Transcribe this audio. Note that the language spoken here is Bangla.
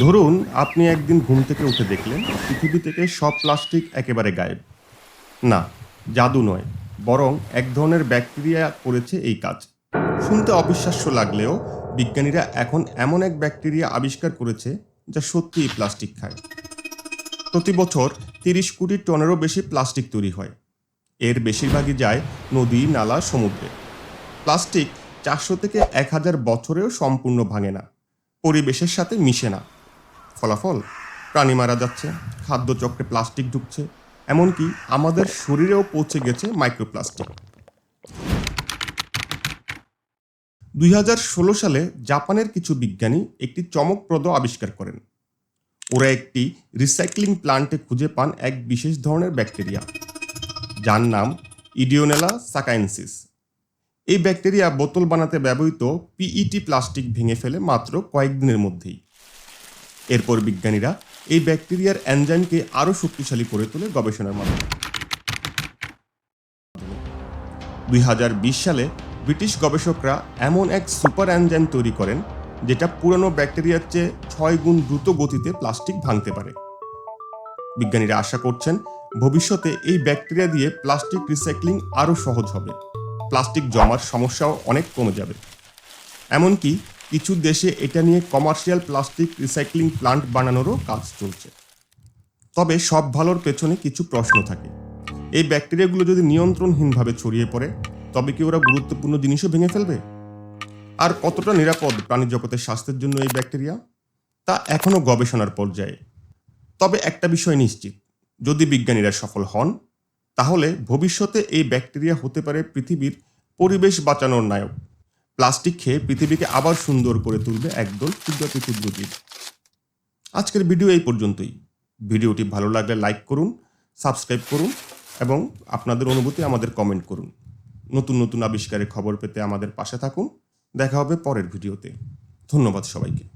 ধরুন, আপনি একদিন ঘুম থেকে উঠে দেখলেন, পৃথিবী থেকে সব প্লাস্টিক একেবারে গায়েব। না, জাদু নয়, বরং এক ধরনের ব্যাকটেরিয়া করেছে এই কাজ। শুনতে অবিশ্বাস্য লাগলেও, বিজ্ঞানীরা এখন এমন এক ব্যাকটেরিয়া আবিষ্কার করেছে, যা সত্যিই প্লাস্টিক খায়। প্রতি বছর তিরিশ কোটি টনেরও বেশি প্লাস্টিক তৈরি হয়। এর বেশিরভাগই যায় নদী, নালা, সমুদ্রে। প্লাস্টিক চারশো থেকে এক হাজার বছরেও সম্পূর্ণ ভাঙে না। পরিবেশের সাথে মিশে না। ফলাফল। প্রাণী মারা যাচ্ছে খাদ্যচক্রে প্লাস্টিক ঢুকছে, এমনকি আমাদের শরীরেও পৌঁছে গেছে মাইক্রোপ্লাস্টিক। দুই হাজার ষোলো সালে জাপানের কিছু বিজ্ঞানী একটি চমকপ্রদ আবিষ্কার করেন। ওরা একটি রিসাইক্লিং প্লান্টে খুঁজে পান এক বিশেষ ধরনের ব্যাকটেরিয়া, যার নাম ইডিওনেলা সাকাইনসিস। এই ব্যাকটেরিয়া বোতল বানাতে ব্যবহৃত পিইটি প্লাস্টিক ভেঙে ফেলে মাত্র কয়েকদিনের মধ্যেই। এরপর বিজ্ঞানীরা এই ব্যাকটেরিয়ার এনজাইমকে আরও শক্তিশালী করে তোলে গবেষণার মাধ্যমে। দুই হাজার বিশ সালে ব্রিটিশ গবেষকরা এমন এক সুপার এনজাইম তৈরি করেন, যেটা পুরনো ব্যাকটেরিয়ার চেয়ে ছয় গুণ দ্রুত গতিতে প্লাস্টিক ভাঙতে পারে। বিজ্ঞানীরা আশা করছেন, ভবিষ্যতে এই ব্যাকটেরিয়া দিয়ে প্লাস্টিক রিসাইক্লিং আরও সহজ হবে। প্লাস্টিক জমার সমস্যাও অনেক কমে যাবে। এমনকি কিছু দেশে এটা নিয়ে কমার্শিয়াল প্লাস্টিক রিসাইক্লিং প্লান্ট বানানোরও কাজ চলছে। তবে সব ভালোর পেছনে কিছু প্রশ্ন থাকে। এই ব্যাকটেরিয়াগুলো যদি নিয়ন্ত্রণহীনভাবে ছড়িয়ে পড়ে, তবে কি ওরা গুরুত্বপূর্ণ জিনিসও ভেঙে ফেলবে? আর কতটা নিরাপদ প্রাণী জগতের স্বাস্থ্যের জন্য এই ব্যাকটেরিয়া? তা এখনও গবেষণার পর্যায়ে। তবে একটা বিষয় নিশ্চিত, যদি বিজ্ঞানীরা সফল হন, তাহলে ভবিষ্যতে এই ব্যাকটেরিয়া হতে পারে পৃথিবীর পরিবেশ বাঁচানোর নায়ক। প্লাস্টিক খেয়ে পৃথিবীকে আবার সুন্দর করে তুলবে একদল ক্ষুদ্রাতি ক্ষুদ্র জীব আজকের ভিডিও এই পর্যন্তই। ভিডিওটি ভালো লাগলে লাইক করুন, সাবস্ক্রাইব করুন এবং আপনাদের অনুভূতি আমাদের কমেন্ট করুন। নতুন নতুন আবিষ্কারের খবর পেতে আমাদের পাশে থাকুন। দেখা হবে পরের ভিডিওতে। ধন্যবাদ সবাইকে।